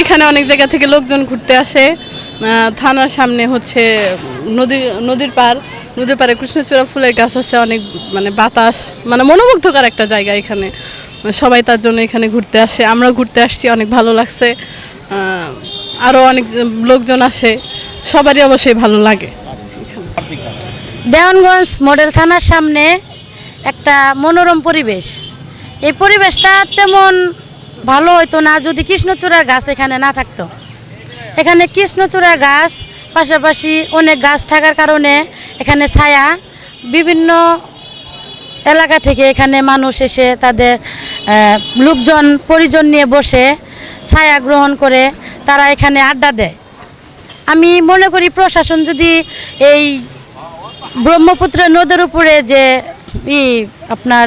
এখানে অনেক জায়গা থেকে লোকজন ঘুরতে আসে। থানার সামনে হচ্ছে নদী, নদীর পার, নদীর পারে কৃষ্ণচূড়া ফুলের গাছ আছে, অনেক মানে বাতাস মানে মনোমুগ্ধকর একটা জায়গা এখানে। সবাই তার জন্য এখানে ঘুরতে আসে। আমরা ঘুরতে আসছি, অনেক ভালো লাগছে। আরও অনেক লোকজন আসে। সবারই অবশ্যই ভালো লাগে। দেওয়ানগঞ্জ মডেল থানার সামনে একটা মনোরম পরিবেশ। এই পরিবেশটা তেমন ভালো হতো না যদি কৃষ্ণচূড়ার গাছ এখানে না থাকতো। এখানে কৃষ্ণচূড়া গাছ, পাশাপাশি অনেক গাছ থাকার কারণে এখানে ছায়া, বিভিন্ন এলাকা থেকে এখানে মানুষ এসে তাদের লোকজন, পরিজন নিয়ে বসে ছায়া গ্রহণ করে তারা এখানে আড্ডা দেয়। আমি মনে করি প্রশাসন যদি এই ব্রহ্মপুত্র নদের উপরে যে ই আপনার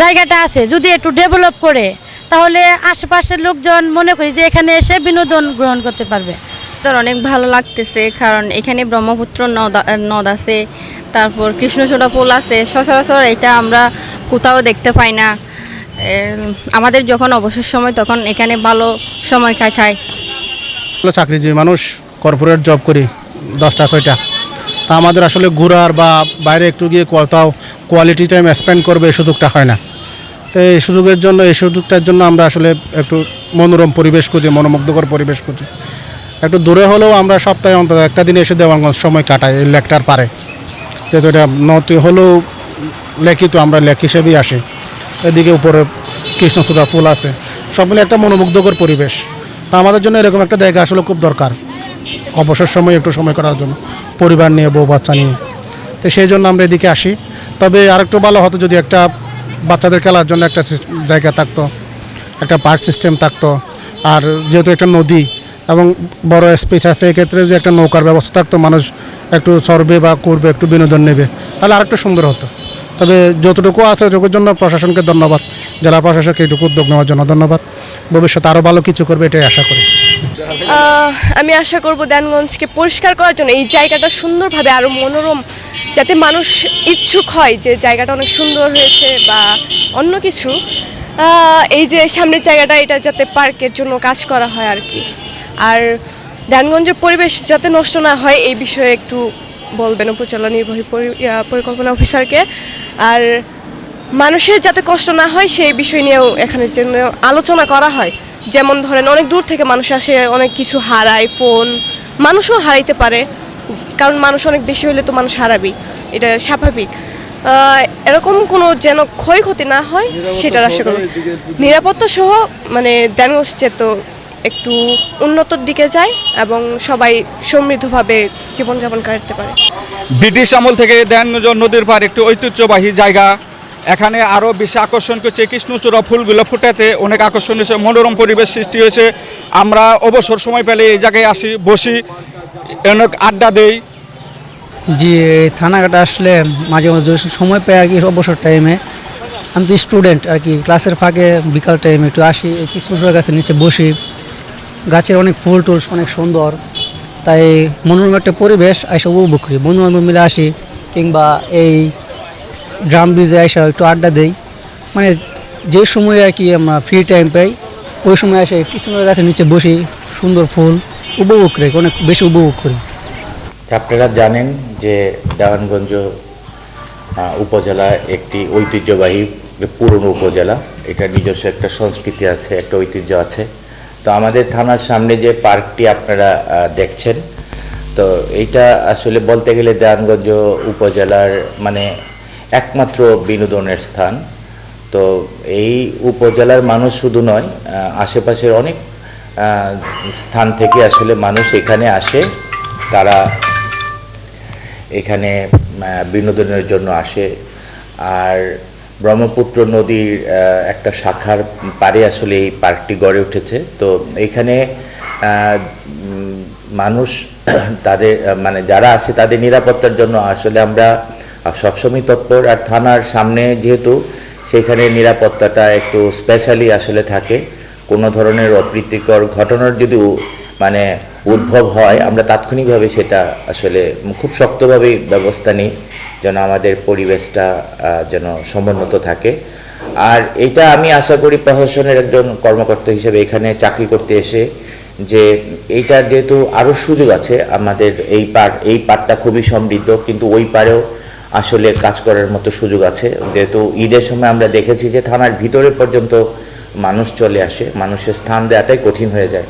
জায়গাটা আছে যদি একটু ডেভেলপ করে তাহলে আশেপাশের লোকজন মনে করি যে এখানে এসে বিনোদন গ্রহণ করতে পারবে। তোর অনেক ভালো লাগতেছে কারণ এখানে ব্রহ্মপুত্র নদ নদ আছে তারপর কৃষ্ণচূড়া পোল আছে সচরাচর এটা আমরা কোথাও দেখতে পাই না। আমাদের যখন অবসর সময় তখন এখানে ভালো সময় কাটায় চাকরিজীবী মানুষ কর্পোরেট জব করি দশটা ছয়টা। তা আমাদের আসলে ঘোরার বা বাইরে একটু গিয়ে কোথাও কোয়ালিটি টাইম স্পেন্ড করবে এই সুযোগটা হয় না। তো এই সুযোগের জন্য, এই সুযোগটার জন্য আমরা আসলে একটু মনোরম পরিবেশ খুঁজি, মনোমুগ্ধকর পরিবেশ খুঁজি। একটু দূরে হলেও আমরা সপ্তাহে অন্তত একটা দিন এসে দেওয়ানগঞ্জ সময় কাটাই এই লেকটার পারে। যেহেতু এটা নদী হলেও লেকি তো আমরা লেক হিসেবেই আসি। এদিকে উপরে কৃষ্ণচূড়া ফুল আছে। সব মিলে একটা মনোমুগ্ধকর পরিবেশ। তা আমাদের জন্য এরকম একটা জায়গা আসলে খুব দরকার। অবসর সময়, একটু সময় করার জন্য। পরিবার নিয়ে, বউ বাচ্চা নিয়ে। তো সেই জন্য আমরা এদিকে আসি। তবে আরেকটু ভালো হতো যদি একটা বাচ্চাদের খেলার জন্য একটা জায়গা থাকতো, একটা পার্ক সিস্টেম থাকতো। আর যেহেতু একটা নদী এবং বড় স্পেস আছে, এক্ষেত্রে যদি একটা নৌকার ব্যবস্থা থাকতো, মানুষ একটু চড়বে বা করবে, একটু বিনোদন নেবে, তাহলে আরেকটু সুন্দর হতো। তবে যতটুকু আছে ওটুকুর জন্য প্রশাসনকে ধন্যবাদ, জেলা প্রশাসনকে এইটুকু উদ্যোগ নেওয়ার জন্য ধন্যবাদ। ভবিষ্যতে আরও ভালো কিছু করবে এটাই আশা করি। আমি আশা করব দেনগঞ্জকে পরিষ্কার করার জন্য এই জায়গাটা সুন্দরভাবে আরও মনোরম যাতে মানুষ ইচ্ছুক হয় যে জায়গাটা অনেক সুন্দর হয়েছে বা অন্য কিছু এই যে সামনের জায়গাটা, এটা যাতে পার্কের জন্য কাজ করা হয় আর কি। আর দেনগঞ্জের পরিবেশ যাতে নষ্ট না হয়, এই বিষয়ে একটু বলবেন উপজেলা নির্বাহী পরি- পরিকল্পনা অফিসারকে। আর মানুষের যাতে কষ্ট না হয়, সেই বিষয় নিয়েও এখানে জন্য আলোচনা করা হয়। যেমন ধরেন, অনেক দূর থেকে মানুষ আসে, অনেক কিছু হারায়, ফোন, মানুষও হারাইতে পারে। কারণ মানুষ অনেক বেশি হলে তো মানুষ হারাবেই। এটা স্বাভাবিক। এরকম কোনো যেন ক্ষয়ক্ষতি না হয় সেটার আশা করব। নিরাপত্তা সহ মানে দেনগঞ্জ তো একটু উন্নতর দিকে যায় এবং সবাই সমৃদ্ধভাবে জীবনযাপন কাটাতে পারে। ব্রিটিশ আমল থেকে দেনগঞ্জ নদীর পার একটি ঐতিহ্যবাহী জায়গা। এখানে আরও বেশি আকর্ষণ করছে কৃষ্ণচূড়া ফুলগুলো ফুটাতে অনেক আকর্ষণ হয়েছে মনোরম পরিবেশ সৃষ্টি হয়েছে। আমরা অবসর সময় পেলে এই জায়গায় আসি বসি অনেক আড্ডা দেই। এই থানাঘাটে আসলে মাঝে মাঝে সময় পাই আর কি, অবসর টাইমে আমি তো স্টুডেন্ট আর কি ক্লাসের ফাঁকে বিকাল টাইমে একটু আসি কৃষ্ণচূড়া গাছের নিচে বসি। গাছের অনেক ফুল টুল অনেক সুন্দর। তাই মনোরম একটা পরিবেশ এসে উপভোগ করি। বন্ধু বান্ধব মিলে আসি, কিংবা এই ড্রাম ব্রিজে এসে একটু আড্ডা দেই। মানে যে সময় আর কি আমরা ফ্রি টাইম পাই, ওই সময় এসে কৃষ্ণচূড়া গাছের নিচে বসি, সুন্দর ফুল উপভোগ করি, অনেক বেশি উপভোগ করি। আপনারা জানেন যে দেওয়ানগঞ্জ উপজেলা একটি ঐতিহ্যবাহী পুরনো উপজেলা। এটা নিজস্ব একটা সংস্কৃতি আছে, একটা ঐতিহ্য আছে। তো আমাদের থানার সামনে যে পার্কটি আপনারা দেখছেন, তো এইটা আসলে বলতে গেলে দেওয়ানগঞ্জ উপজেলার মানে একমাত্র বিনোদনের স্থান। তো এই উপজেলার মানুষ শুধু নয় আশেপাশের অনেক স্থান থেকে আসলে মানুষ এখানে আসে। তারা এখানে বিনোদনের জন্য আসে। আর ব্রহ্মপুত্র নদীর একটা শাখার পারে আসলে এই পার্কটি গড়ে উঠেছে। তো এখানে মানুষ তাদের মানে যারা আসে তাদের নিরাপত্তার জন্য আসলে আমরা সবসময় তৎপর। আর থানার সামনে যেহেতু সেখানে নিরাপত্তাটা একটু স্পেশালি আসলে থাকে, কোনো ধরনের অপ্রীতিকর ঘটনার যদি উ- মানে উদ্ভব হয়, আমরা তাৎক্ষণিকভাবে সেটা আসলে খুব শক্তভাবেই ব্যবস্থা নিই, যেন আমাদের পরিবেশটা যেন সমুন্নত থাকে। আর এটা আমি আশা করি প্রশাসনের একজন কর্মকর্তা হিসেবে এখানে চাকরি করতে এসে যে এইটা যেহেতু আরও সুযোগ আছে, আমাদের এই পার, এই পারটা খুবই সমৃদ্ধ, কিন্তু ওই পারেও আসলে কাজ করার মতো সুযোগ আছে। যেহেতু ঈদের সময় আমরা দেখেছি যে থানার ভিতরে পর্যন্ত মানুষ চলে আসে, মানুষের স্থান দেওয়াটাই কঠিন হয়ে যায়।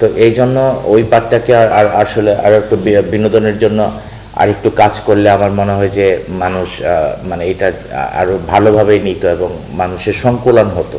তো এই জন্য ওই পার্টটাকে আর- আসলে আর একটু বিনোদনের জন্য আর একটু কাজ করলে আমার মনে হয় যে মানুষ মানে এটা আরও ভালোভাবেই নিত এবং মানুষের সংকুলন হতো।